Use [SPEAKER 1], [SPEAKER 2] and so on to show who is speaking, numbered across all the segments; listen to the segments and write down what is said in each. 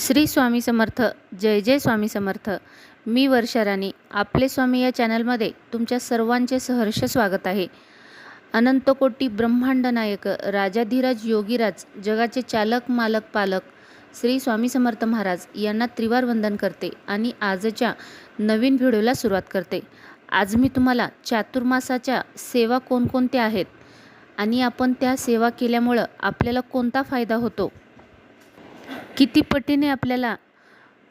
[SPEAKER 1] श्री स्वामी समर्थ जय जय स्वामी समर्थ. मी वर्षा राणी आपले स्वामी या चॅनलमध्ये तुमच्या सर्वांचे सहर्ष स्वागत आहे. अनंतकोटी ब्रह्मांड नायक राजाधिराज योगीराज जगाचे चालक मालक पालक श्री स्वामी समर्थ महाराज यांना त्रिवार वंदन करते आणि आजच्या नवीन व्हिडिओला सुरुवात करते. आज मी तुम्हाला चातुर्मासाच्या सेवा कोणकोणत्या आहेत आणि आपण त्या सेवा केल्यामुळं आपल्याला कोणता फायदा होतो? किती पटीने आपल्याला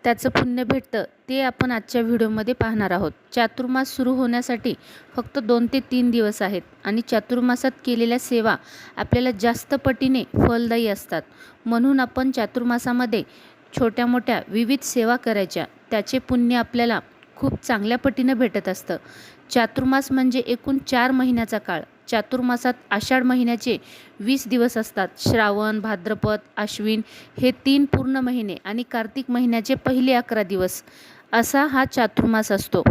[SPEAKER 1] त्याचं पुण्य भेटतं ते आपण आजच्या व्हिडिओमध्ये पाहणार आहोत. चातुर्मास सुरू होण्यासाठी फक्त दोन ते तीन दिवस आहेत आणि चातुर्मासात केलेल्या सेवा आपल्याला जास्त पटीने फलदायी असतात. म्हणून आपण चातुर्मासामध्ये छोट्या मोठ्या विविध सेवा करायच्या त्याचे पुण्य आपल्याला खूप चांगल्या पटीनं भेटत असतं. चातुर्मास म्हणजे एकूण चार महिन्याचा काळ. चातुर्मासात आषाढ महिन्याचे वीस दिवस असतात. श्रावण भाद्रपद आश्विन हे तीन पूर्ण महिने आणि कार्तिक महिन्याचे पहिले अकरा दिवस. असा हा चातुर्मास असतो.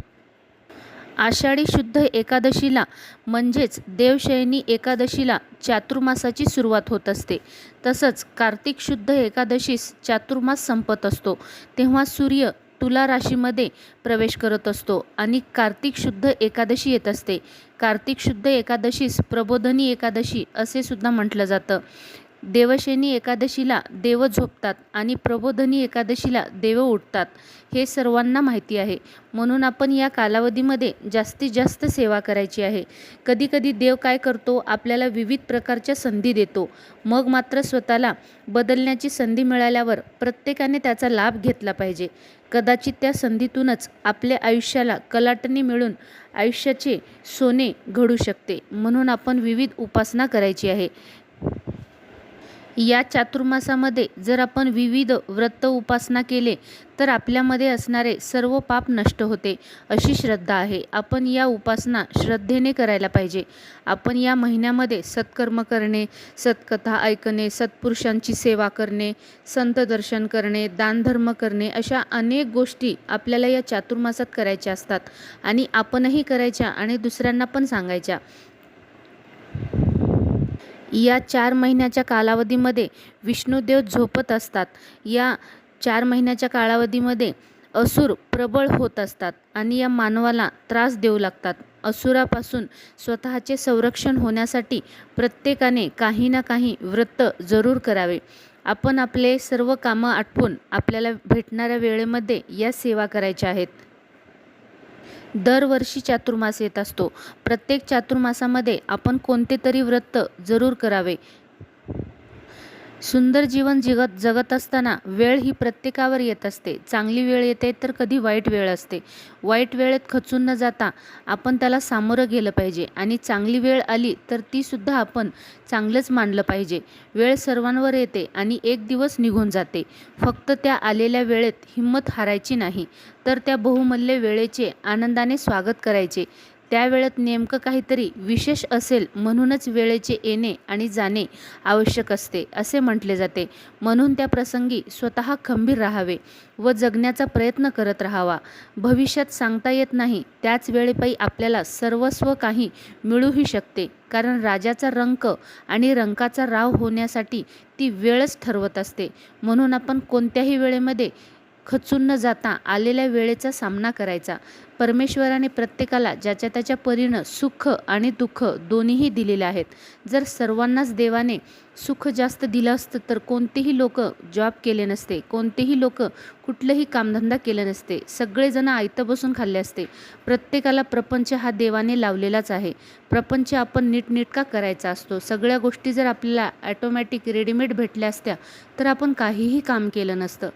[SPEAKER 1] आषाढी शुद्ध एकादशीला म्हणजेच देवशयनी एकादशीला चातुर्मासाची सुरुवात होत असते. तसंच कार्तिक शुद्ध एकादशीस चातुर्मास संपत असतो. तेव्हा सूर्य तुला राशीमध्ये प्रवेश करत असतो आणि कार्तिक शुद्ध एकादशी येत असते. कार्तिक शुद्ध एकादशीस प्रबोधनी एकादशी असे सुद्धा म्हटलं जातं. देवशेनी एकादशीला देव झोपतात आणि प्रबोधनी एकादशीला देव उठतात हे सर्वांना माहिती आहे. म्हणून आपण या कालावधीमध्ये जास्तीत जास्त सेवा करायची आहे. कधीकधी देव काय करतो आपल्याला विविध प्रकारच्या संधी देतो. मग मात्र स्वतःला बदलण्याची संधी मिळाल्यावर प्रत्येकाने त्याचा लाभ घेतला पाहिजे. कदाचित त्या संधीतूनच आपल्या आयुष्याला कलाटणी मिळून आयुष्याचे सोने घडू शकते. म्हणून आपण विविध उपासना करायची आहे. या चातुर्मासामध्ये जर आपण विविध व्रत उपासना केले तर आपल्यामध्ये असणारे सर्व पाप नष्ट होते अशी श्रद्धा आहे. आपण या उपासना श्रद्धेने करायला पाहिजे. आपण या महिन्यामध्ये सत्कर्म करणे सत्कथा ऐकणे सत्पुरुषांची सेवा करणे संत दर्शन करणे दानधर्म करणे अशा अनेक गोष्टी आपल्याला या चातुर्मासात करायच्या असतात. आणि आपणही करायच्या आणि दुसऱ्यांना पण सांगायच्या. या चार महिन्याच्या कालावधीमध्ये विष्णुदेव झोपत असतात. या चार महिन्याच्या कालावधीमध्ये असुर प्रबळ होत असतात आणि या मानवाला त्रास देऊ लागतात. असुरापासून स्वतःचे संरक्षण होण्यासाठी प्रत्येकाने काही ना काही व्रत जरूर करावे. आपण आपले सर्व कामं आटपून आपल्याला भेटणाऱ्या वेळेमध्ये या सेवा करायच्या आहेत. दरवर्षी चातुर्मास येत असतो. प्रत्येक चातुर्मासामध्ये आपण कोणते तरी व्रत जरूर करावे. सुंदर जीवन जगत जगत असताना वेळ ही प्रत्येकावर येत असते. चांगली वेळ येते तर कधी वाईट वेळ असते. वाईट वेळेत खचून न जाता आपण त्याला सामोरं गेलं पाहिजे आणि चांगली वेळ आली तर तीसुद्धा आपण चांगलंच मानलं पाहिजे. वेळ सर्वांवर येते आणि एक दिवस निघून जाते. फक्त त्या आलेल्या वेळेत हिंमत हारायची नाही. तर त्या बहुमूल्य वेळेचे आनंदाने स्वागत करायचे. त्या वेळेत नेमकं काहीतरी विशेष असेल म्हणूनच वेळेचे येणे आणि जाणे आवश्यक असते असे म्हटले जाते. म्हणून त्या प्रसंगी स्वतः खंबीर राहावे व जगण्याचा प्रयत्न करत राहावा. भविष्यात सांगता येत नाही त्याच वेळेपायी आपल्याला सर्वस्व काही मिळूही शकते कारण राजाचा रंक आणि रंकाचा राव होण्यासाठी ती वेळच ठरवत असते. म्हणून आपण कोणत्याही वेळेमध्ये खचून न जाता आलेल्या वेळेचा सामना करायचा. परमेश्वराने प्रत्येकाला ज्याच्या त्याच्या परीनं सुख आणि दुःख दोन्हीही दिलेले आहेत. जर सर्वांनाच देवाने सुख जास्त दिलं असतं तर कोणतेही लोक जॉब केले नसते. कोणतेही लोक कुठलंही कामधंदा केले नसते. सगळेजण आयतं बसून खाल्ले असते. प्रत्येकाला प्रपंच हा देवाने लावलेलाच आहे. प्रपंच आपण नीटनीटका करायचा असतो. सगळ्या गोष्टी जर आपल्याला ॲटोमॅटिक रेडीमेड भेटल्या असत्या तर आपण काहीही काम केलं नसतं.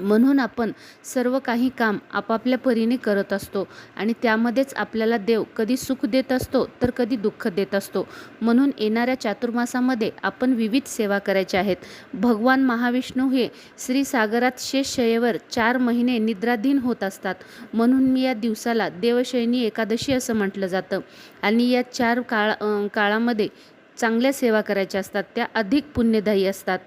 [SPEAKER 1] म्हणून आपण सर्व काही काम आपापल्या परीने करत असतो आणि त्यामध्येच आपल्याला देव कधी सुख देत असतो तर कधी दुःख देत असतो. म्हणून येणाऱ्या चातुर्मासामध्ये आपण विविध सेवा करायच्या आहेत. भगवान महाविष्णू हे श्रीसागरात शेषयेवर चार महिने निद्राधीन होत असतात. म्हणून मी या दिवसाला देवशयनी एकादशी असं म्हटलं जातं. आणि या चार काळ काळामध्ये चांगल्या सेवा करायच्या असतात. त्या अधिक पुण्यदायी असतात.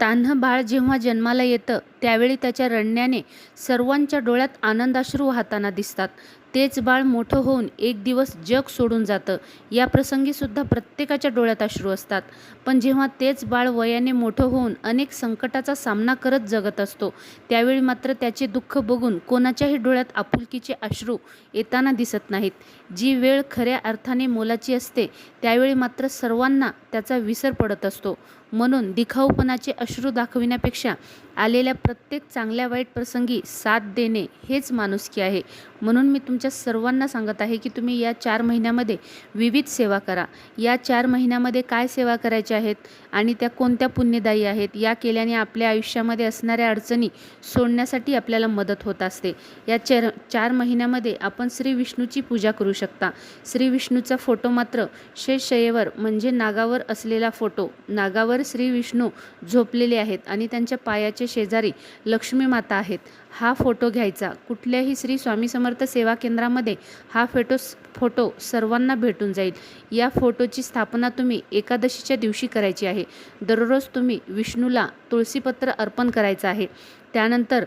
[SPEAKER 1] तान्ह बाळ जेव्हा जन्माला येतं त्यावेळी त्याच्या रडण्याने सर्वांच्या डोळ्यात आनंदाश्रू वाहताना दिसतात. तेच बाळ मोठं होऊन एक दिवस जग सोडून जातं. या प्रसंगीसुद्धा प्रत्येकाच्या डोळ्यात अश्रू असतात. पण जेव्हा तेच बाळ वयाने मोठं होऊन अनेक संकटाचा सामना करत जगत असतो त्यावेळी मात्र त्याचे दुःख बघून कोणाच्याही डोळ्यात आपुलकीचे अश्रू येताना दिसत नाहीत. जी वेळ खऱ्या अर्थाने मोलाची असते त्यावेळी मात्र सर्वांना त्याचा विसर पडत असतो. म्हणून दिखाऊपणाचे अश्रू दाखविण्यापेक्षा आलेल्या प्रत्येक चांगल्या वाईट प्रसंगी साथ देणे हेच माणुसकी आहे. म्हणून मी तुमच्या सर्वांना सांगत आहे की तुम्ही या चार महिन्यामध्ये विविध सेवा करा. या चार महिन्यामध्ये काय सेवा करायच्या आहेत आणि त्या कोणत्या पुण्यदायी आहेत या केल्याने आपल्या आयुष्यामध्ये असणाऱ्या अडचणी सोडण्यासाठी आपल्याला मदत होत असते. या चार चार महिन्यामध्ये आपण श्री विष्णूची पूजा करू शकता. श्री विष्णूचा फोटो मात्र शेषयेवर म्हणजे नागावर असलेला फोटो. नागावर श्री विष्णू झोपलेले आहेत आणि त्यांच्या पायाच्या शेजारी लक्ष्मी माता आहेत. हा फोटो घ्यायचा. कुठल्याही श्री स्वामी समर्थ सेवा केंद्रामध्ये हा फोटो फोटो सर्वांना भेटून जाईल. या फोटोची स्थापना तुम्ही एकादशीच्या दिवशी करायची आहे. दररोज तुम्ही विष्णूला तुळशीपत्र अर्पण करायचं आहे. त्यानंतर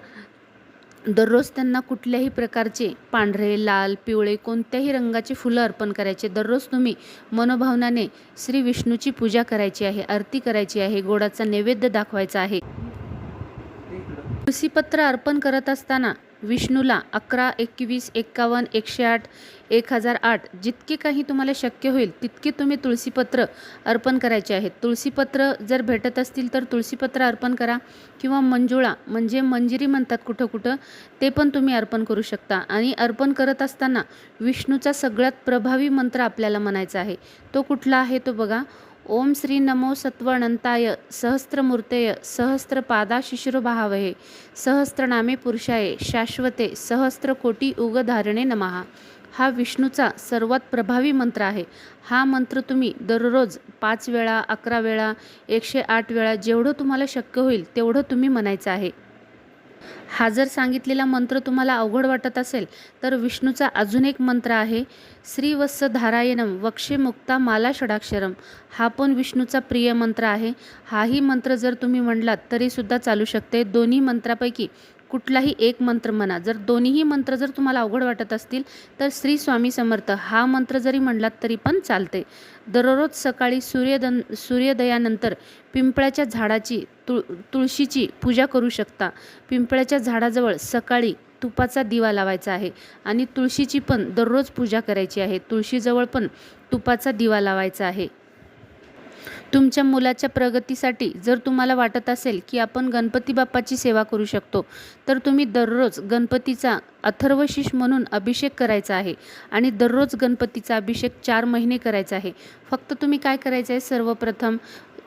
[SPEAKER 1] दररोज त्यांना कुठल्याही प्रकारचे पांढरे लाल पिवळे कोणत्याही रंगाचे फुलं अर्पण करायचे. दररोज तुम्ही मनोभावनाने श्री विष्णूची पूजा करायची आहे आरती करायची आहे गोडाचा नैवेद्य दाखवायचा आहे. तुळशीपत्र अर्पण करत असताना विष्णूला अकरा एकवीस एक्कावन्न एकशे आठ एक हजार आठ जितके काही तुम्हाला शक्य होईल तितके तुम्ही तुळशीपत्र अर्पण करायचे आहेत. तुळशीपत्र जर भेटत असतील तर तुळशीपत्र अर्पण करा किंवा मंजुळा म्हणजे मंजिरी म्हणतात कुठं कुठं ते पण तुम्ही अर्पण करू शकता. आणि अर्पण करत असताना विष्णूचा सगळ्यात प्रभावी मंत्र आपल्याला म्हणायचा आहे. तो कुठला आहे तो बघा. ओम श्री नमो सत्वनंताय सहस्त्रमूर्तय सहस्त्रपादा शिशिरोभावहे सहस्त्रनामे पुरुषाय शाश्वते सहस्त्रकोटी उगधारणे नमहा हा विष्णूचा सर्वात प्रभावी मंत्र आहे. हा मंत्र तुम्ही दररोज पाच वेळा अकरा वेळा एकशे आठ वेळा जेवढं तुम्हाला शक्य होईल तेवढं तुम्ही म्हणायचं आहे. हा जर सांगितलेला मंत्र तुम्हाला अवघड वाटत असेल तर विष्णूचा अजून एक मंत्र आहे श्रीवत्स धारायणम वक्षे मुक्ता माला षडाक्षरम हा पण विष्णूचा प्रिय मंत्र आहे. हाही मंत्र जर तुम्ही म्हणलात तरीसुद्धा चालू शकते. दोन्ही मंत्रापैकी कुठलाही एक मंत्र म्हणा जर दोन्हीही मंत्र जर तुम्हाला अवघड वाटत असतील तर श्री स्वामी समर्थ हा मंत्र जरी म्हणलात तरी पण चालते दररोज सकाळी सूर्यदन सूर्योदयानंतर पिंपळाच्या झाडाची तुळ तुळशीची पूजा करू शकता. पिंपळाच्या झाडाजवळ सकाळी तुपाचा दिवा लावायचा आहे आणि तुळशीची पण दररोज पूजा करायची आहे. तुळशीजवळ पण तुपाचा दिवा लावायचा आहे. तुमच्या मुलाच्या प्रगतीसाठी जर तुम्हाला वाटत असेल की आपण गणपती बाप्पाची सेवा करू शकतो तर तुम्ही दररोज गणपतीचा अथर्वशीष म्हणून अभिषेक करायचा आहे आणि दररोज गणपतीचा अभिषेक चार महिने करायचा आहे. फक्त तुम्ही काय करायचं आहे? सर्वप्रथम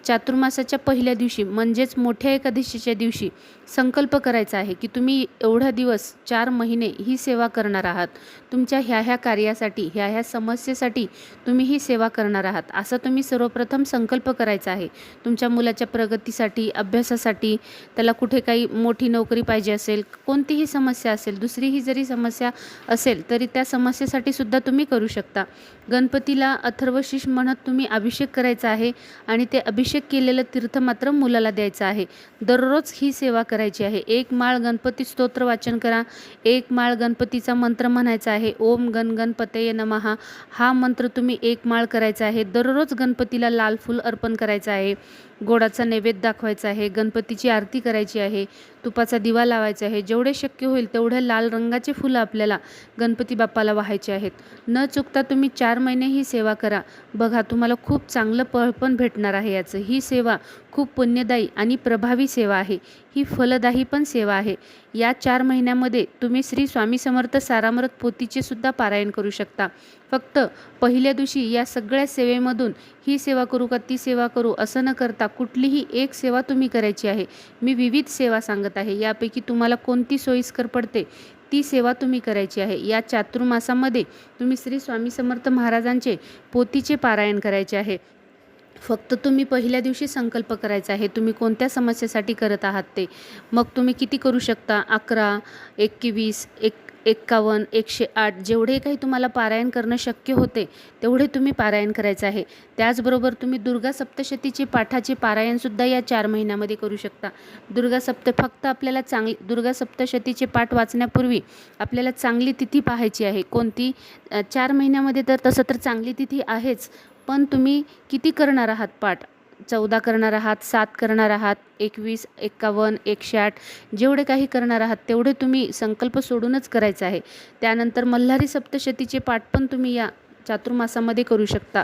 [SPEAKER 1] चातुर्मासाच्या पहिल्या दिवशी म्हणजेच मोठ्या एकादशीच्या दिवशी संकल्प करायचा आहे की तुम्ही एवढा दिवस चार महिने ही सेवा करणार आहात. तुमच्या ह्या ह्या कार्यासाठी ह्या ह्या समस्येसाठी तुम्ही ही सेवा करणार आहात. असं तुम्ही सर्वप्रथम संकल्प करायचा आहे. तुमच्या मुलाच्या प्रगतीसाठी अभ्यासासाठी त्याला कुठे काही मोठी नोकरी पाहिजे असेल कोणतीही समस्या असेल दुसरीही जरी समस्या असेल तरी त्या समस्येसाठी सुद्धा तुम्ही करू शकता. गणपतीला अथर्वशीष म्हणत तुम्ही अभिषेक करायचा आहे आणि ते अभिषेक केलेलं तीर्थ मात्र मुलाला द्यायचं आहे. दररोज ही सेवा करायची आहे. एक माळ गणपती स्तोत्र वाचन करा. एक माळ गणपतीचा मंत्र म्हणायचा आहे. ओम गण गणपतय नमहा हा मंत्र तुम्ही एक माळ करायचा आहे. दररोज गणपतीला लाल फूल अर्पण करायचं आहे. गोडाचा नैवेद्य दाखवायचा आहे गणपतीची आरती करायची आहे तुपाचा दिवा लावायचा आहे जेवढे शक्य होईल तेवढे लाल रंगाचे फुलं आपल्याला गणपती बाप्पाला व्हायचे आहेत. न चुकता तुम्ही चार महिने ही सेवा करा. बघा तुम्हाला खूप चांगलं फळ पण भेटणार आहे याचं. ही सेवा खूप पुण्यदायी आणि प्रभावी सेवा आहे. ही फलदायी पण सेवा आहे. या चार महिन्यामध्ये तुम्ही श्री स्वामी समर्थ सारामृत पोथीचे सुद्धा पारायण करू शकता. फक्त पहिल्या दिवशी या सगळ्या सेवेमधून ही सेवा करू का ती सेवा करू असं न करता कुठलीही एक सेवा तुम्ही करायची आहे. मी विविध सेवा सांगत आहे. यापैकी तुम्हाला कोणती सोयीस्कर पडते ती सेवा तुम्ही करायची आहे. या चातुर्मासामध्ये तुम्ही श्री स्वामी समर्थ महाराजांचे पोथीचे पारायण करायचे आहे. फक्त तुम्ही पहिल्या दिवशी संकल्प करायचा आहे. तुम्ही कोणत्या समस्येसाठी करत आहात ते. मग तुम्ही किती करू शकता? अकरा एकवीस एक एक्कावन्न एकशे आठ जेवढे काही तुम्हाला पारायण करणं शक्य होते तेवढे तुम्ही पारायण करायचं आहे. त्याचबरोबर तुम्ही दुर्गा सप्तशतीचे पाठाचे पारायणसुद्धा या चार महिन्यामध्ये करू शकता. दुर्गा सप्त फक्त आपल्याला चांगली दुर्गा सप्तशतीचे पाठ वाचण्यापूर्वी आपल्याला चांगली तिथी पाहायची आहे. कोणती? चार महिन्यामध्ये तर तसं तर चांगली तिथी आहेच पण तुम्ही किती करणार आहात पाठ? चौदा करणार आहात सात करणार आहात एकवीस एक्कावन्न एकशे आठ जेवढे काही करणार आहात तेवढे तुम्ही संकल्प सोडूनच करायचं आहे. त्यानंतर मल्हारी सप्तशतीचे पाठ पण तुम्ही या चातुर्मासामध्ये करू शकता.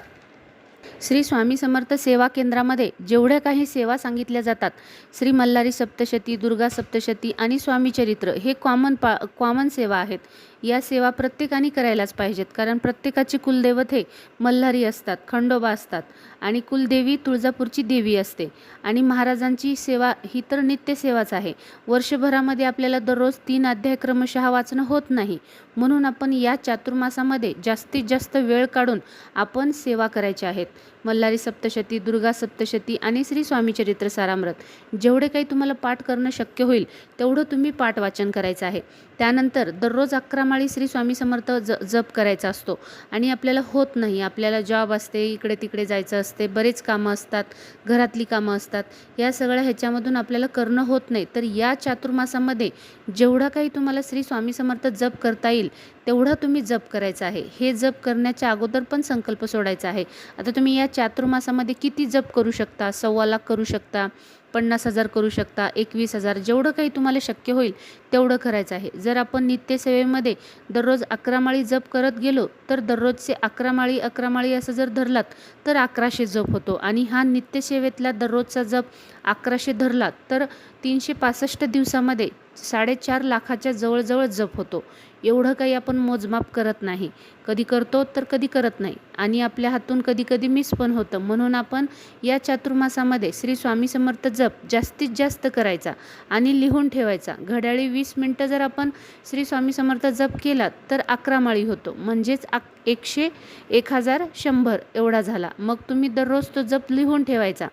[SPEAKER 1] श्री स्वामी समर्थ सेवा केंद्रामध्ये जेवढ्या काही सेवा सांगितल्या जातात श्री मल्हारी सप्तशती दुर्गा सप्तशती आणि स्वामी चरित्र हे कॉमन पा कॉमन सेवा आहेत. या सेवा प्रत्येकाने करायलाच पाहिजेत. कारण प्रत्येकाची कुलदैवत हे मल्हारी असतात खंडोबा असतात आणि कुलदेवी तुळजापूरची देवी असते. आणि महाराजांची सेवा ही तर नित्यसेवाच आहे. वर्षभरामध्ये आपल्याला दररोज तीन अध्याय क्रमशः वाचणं होत नाही. म्हणून आपण या चातुर्मासामध्ये जास्तीत जास्त वेळ काढून आपण सेवा करायच्या आहेत. मल्हारी सप्तशती दुर्गा सप्तशती आणि श्री स्वामी चरित्र सारामृत. जेवढे काही तुम्हाला पाठ करणं शक्य होईल तेवढं तुम्ही पाठ वाचन करायचं आहे. त्यानंतर दररोज अकरा माळी श्री स्वामी समर्थ ज जप करायचा असतो. आणि आपल्याला होत नाही. आपल्याला जॉब असते इकडे तिकडे जायचं असते बरेच कामं असतात घरातली कामं असतात. या सगळ्या ह्याच्यामधून आपल्याला करणं होत नाही. तर या चातुर्मासामध्ये जेवढा काही तुम्हाला श्री स्वामी समर्थ जप करता येईल तेवढा तुम्ही जप करायचा आहे. हे जप करण्याच्या अगोदर पण संकल्प सोडायचा आहे. आता तुम्ही या चातुर्मासामध्ये किती जप करू शकता? सव्वा लाख करू शकता पन्नास हजार करू शकता एकवीस हजार जेवढं काही तुम्हाला शक्य होईल तेवढं करायचं आहे. जर आपण नित्यसेवेमध्ये दररोज अकरा माळी जप करत गेलो तर दररोजचे अकरा माळी अकरा माळी असं जर धरलात तर अकराशे जप होतो. आणि हा नित्यसेवेतला दररोजचा जप अकराशे धरला तर तीनशे पासष्ट दिवसामध्ये साडेचार लाखाच्या जवळजवळ जप होतो. एवढं काही आपण मोजमाप करत नाही. कधी करतो तर कधी करत नाही. आणि आपल्या हातून कधी कधी मिस पण होतं. म्हणून आपण या चातुर्मासामध्ये श्री स्वामी समर्थ जप जास्तीत जास्त करायचा आणि लिहून ठेवायचा. घड्याळी वीस मिनटं जर आपण श्री स्वामी समर्थ जप केला तर अकरा माळी होतो. म्हणजेच आ एकशे एक हजार शंभर एवढा झाला. मग तुम्ही दररोज तो जप लिहून ठेवायचा.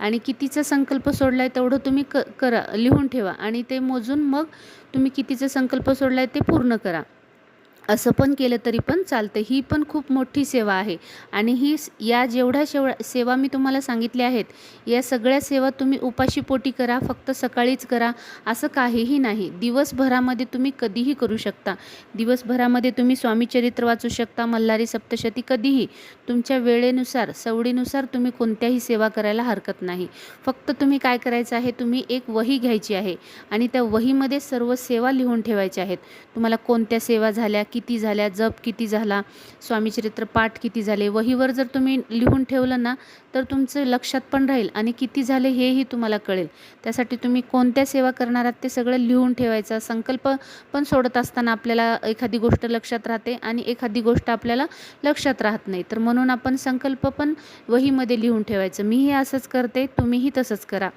[SPEAKER 1] आणि कितीचा संकल्प सोडला आहे तेवढं तुम्ही क करा लिहून ठेवा आणि ते मोजून मग तुम्ही कितीचा संकल्प सोडला आहे ते पूर्ण करा. असं पण केलं तरी पण चालतं. ही पण खूप मोठी सेवा आहे. आणि ही या जेवढ्या शेवढ्या सेवा मी तुम्हाला सांगितल्या आहेत या सगळ्या सेवा तुम्ही उपाशीपोटी करा फक्त सकाळीच करा असं काहीही नाही. दिवसभरामध्ये तुम्ही कधीही करू शकता. दिवसभरामध्ये तुम्ही स्वामीचरित्र वाचू शकता मल्हारी सप्तशती कधीही. तुमच्या वेळेनुसार सवडीनुसार तुम्ही कोणत्याही सेवा करायला हरकत नाही. फक्त तुम्ही काय करायचं आहे तुम्ही एक वही घ्यायची आहे. आणि त्या वहीमध्ये सर्व सेवा लिहून ठेवायच्या आहेत. तुम्हाला कोणत्या सेवा झाल्या की किती झाल्या जप किती झाला स्वामीचरित्र पाठ किती झाले वहीवर जर तुम्ही लिहून ठेवलं ना तर तुमचं लक्षात पण राहील आणि किती झाले हेही तुम्हाला कळेल. त्यासाठी तुम्ही कोणत्या सेवा करणार आहात ते सगळं लिहून ठेवायचा. संकल्प पण सोडत असताना आपल्याला एखादी गोष्ट लक्षात राहते आणि एखादी गोष्ट आपल्याला लक्षात राहत नाही. तर म्हणून आपण संकल्प पण वहीमध्ये लिहून ठेवायचं. मीही असंच करते तुम्हीही तसंच करा.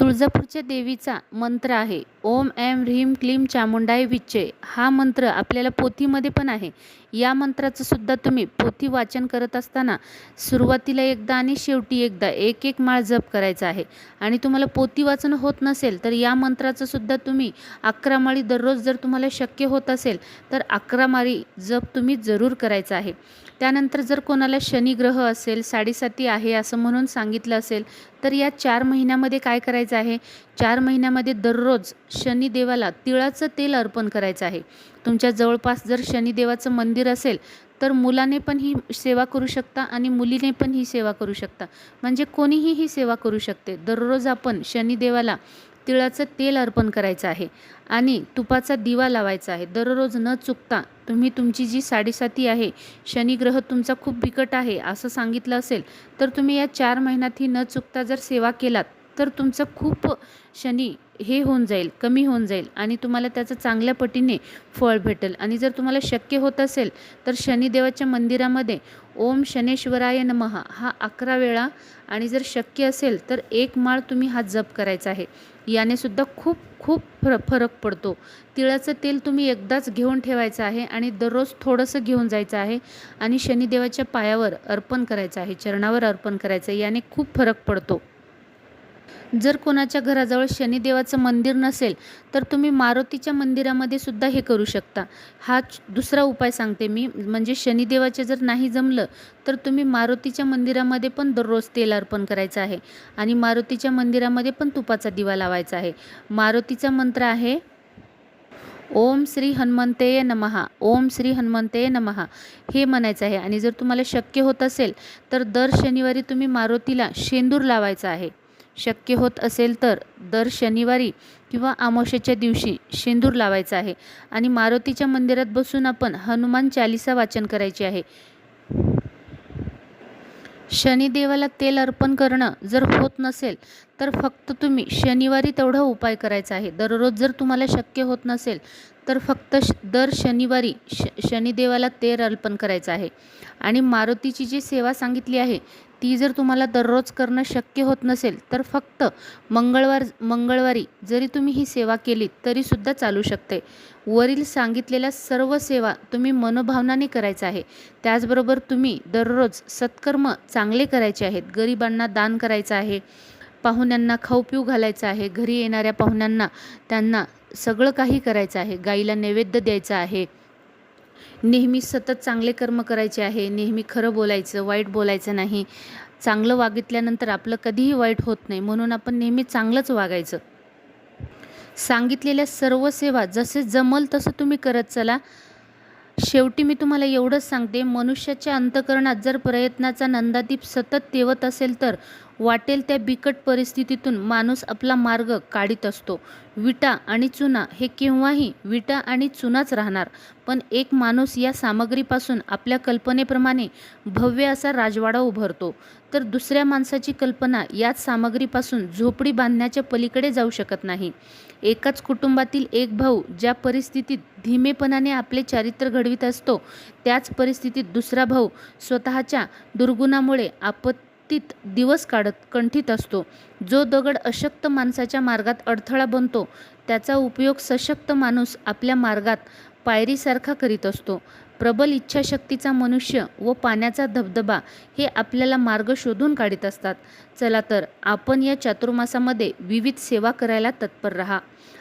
[SPEAKER 1] तुळजापूरच्या देवीचा मंत्र आहे ओम ऐं ह्रीम क्लीं चामुंडाय विच्चे. हा मंत्र आपल्याला पोथीमध्ये पण आहे. या मंत्राचं सुद्धा तुम्ही पोथी वाचन करत असताना सुरुवातीला एकदा आणि शेवटी एकदा एक एक माळ जप करायचा आहे. आणि तुम्हाला पोथी वाचन होत नसेल तर या मंत्राचं सुद्धा तुम्ही अकरा माळी दररोज जर तुम्हाला शक्य होत असेल तर अकरा माळी जप तुम्ही जरूर करायचा आहे. त्यानंतर जर कोणाला शनिग्रह असेल साडेसाती आहे असं म्हणून सांगितलं असेल तर या चार महिन्यामध्ये काय करायचं आहे? चार महिन्यामध्ये दररोज शनिदेवाला तिळाचं तेल अर्पण करायचं आहे. तुमच्या जवळपास जर शनिदेवाचं मंदिर असेल तर मुलाने पण ही सेवा करू शकता आणि मुलीने पण ही सेवा करू शकता. म्हणजे कोणीही ही सेवा करू शकते. दररोज आपण शनिदेवाला तिळाचं तेल अर्पण करायचं आहे आणि तुपाचा दिवा लावायचा आहे. दररोज न चुकता तुम्ही तुमची जी साडेसाती आहे शनिग्रह तुमचा खूप बिकट आहे असं सांगितलं असेल तर तुम्ही या चार महिन्यात ही न चुकता जर सेवा केलात तर तुमचं खूप शनी हे होऊन जाईल कमी होऊन जाईल आणि तुम्हाला त्याचं चांगल्या पटीने फळ भेटेल. आणि जर तुम्हाला शक्य होत असेल तर शनिदेवाच्या मंदिरामध्ये ओम शनेश्वराय नमः हा अकरा वेळा आणि जर शक्य असेल तर एक माळ तुम्ही हा जप करायचा आहे. याने सुद्धा खूप खूप फर फरक पडतो. तिळाचं तेल तुम्ही एकदाच घेऊन ठेवायचं आहे आणि दररोज थोडंसं घेऊन जायचं आहे आणि शनिदेवाच्या पायावर अर्पण करायचं आहे चरणावर अर्पण करायचं आहे. याने खूप फरक पडतो. जर कोणाच्या घराजवळ शनिदेवाचं मंदिर नसेल तर तुम्ही मारुतीच्या मंदिरामध्ये सुद्धा हे करू शकता. हा दुसरा उपाय सांगते मी. म्हणजे शनिदेवाचे जर नाही जमलं तर तुम्ही मारुतीच्या मंदिरामध्ये पण दररोज तेल अर्पण करायचं आहे. आणि मारुतीच्या मंदिरामध्ये पण तुपाचा दिवा लावायचा आहे. मारुतीचा मंत्र आहे ओम श्री हनुमंतेय नमहा ओम श्री हनुमंतेय नमहा हे म्हणायचं आहे. आणि जर तुम्हाला शक्य होत असेल तर दर शनिवारी तुम्ही मारुतीला शेंदूर लावायचा आहे. शक्य होत असेल तर दर शनिवारी किंवा आमोशेच्या दिवशी शेंदूर लावायचा आहे. आणि मारुतीच्या मंदिरात बसून आपण हनुमान चालिसा वाचन करायचे आहे. शनिदेवाला तेल अर्पण करणं जर होत नसेल तर फक्त तुम्ही शनिवारी तेवढा उपाय करायचा आहे. दररोज जर तुम्हाला शक्य होत नसेल तर फक्त दर शनिवारी श शनिदेवाला तेल अर्पण करायचं आहे. आणि मारुतीची जी सेवा सांगितली आहे ती जर तुम्हाला दररोज करणं शक्य होत नसेल तर फक्त मंगळवार मंगळवारी जरी तुम्ही ही सेवा केली तरीसुद्धा चालू शकते. वरील सांगितलेल्या सर्व सेवा तुम्ही मनोभावनाने करायचं आहे. त्याचबरोबर तुम्ही दररोज सत्कर्म चांगले करायचे आहेत. गरिबांना दान करायचं आहे. पाहुण्यांना खाऊ पिऊ घालायचं आहे. घरी येणाऱ्या पाहुण्यांना त्यांना सगळं काही करायचं आहे. गाईला नैवेद्य द्यायचं आहे. नेहमी सतत चांगले कर्म करायचे आहे नेहमी खरं बोलायचं वाईट बोलायचं नाही. चांगलं वागितल्यानंतर आपलं कधीही वाईट होत नाही म्हणून आपण नेहमी चांगलंच वागायचं. सांगितलेल्या सर्व सेवा जसे जमल तसं तुम्ही करत चला. शेवटी मी तुम्हाला एवढंच सांगते मनुष्याच्या अंतकरणात जर प्रयत्नाचा नंदादीप सतत तेवत असेल तर वाटेल त्या बिकट परिस्थितीतून माणूस आपला मार्ग काढीत असतो. विटा आणि चुना हे केव्हाही विटा आणि चुनाच राहणार. पण एक माणूस या सामग्रीपासून आपल्या कल्पनेप्रमाणे भव्य असा राजवाडा उभारतो. तर दुसऱ्या माणसाची कल्पना याच सामग्रीपासून झोपडी बांधण्याच्या पलीकडे जाऊ शकत नाही. एकाच कुटुंबातील एक भाऊ ज्या परिस्थितीत धीमेपणाने आपले चारित्र्य घडवित असतो त्याच परिस्थितीत दुसरा भाऊ स्वतःच्या दुर्गुणामुळे तीत दिवस काढत कंठीत असतो. जो दगड अशक्त माणसाच्या मार्गात अडथळा बनतो त्याचा उपयोग सशक्त माणूस आपल्या मार्गात पायरीसारखा करीत असतो. प्रबल इच्छाशक्तीचा मनुष्य व पाण्याचा धबधबा हे आपल्याला मार्ग शोधून काढीत असतात. चला तर आपण या चातुर्मासामध्ये विविध सेवा करायला तत्पर राहा.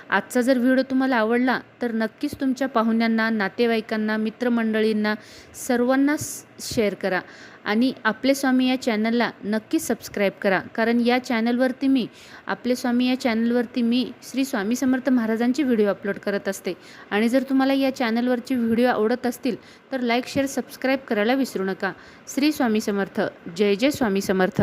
[SPEAKER 1] आजचा जर व्हिडिओ तुम्हाला आवडला तर नक्कीच तुमच्या पाहुण्यांना नातेवाईकांना मित्रमंडळींना सर्वांना शेअर करा. आणि आपले स्वामी या चॅनलला नक्कीच सबस्क्राईब करा. कारण या चॅनलवरती मी आपले स्वामी या चॅनलवरती मी श्री स्वामी समर्थ महाराजांची व्हिडिओ अपलोड करत असते. आणि जर तुम्हाला या चॅनलवरची व्हिडिओ आवडत असतील तर लाईक शेअर सबस्क्राईब करायला विसरू नका. श्री स्वामी समर्थ. जय जय स्वामी समर्थ.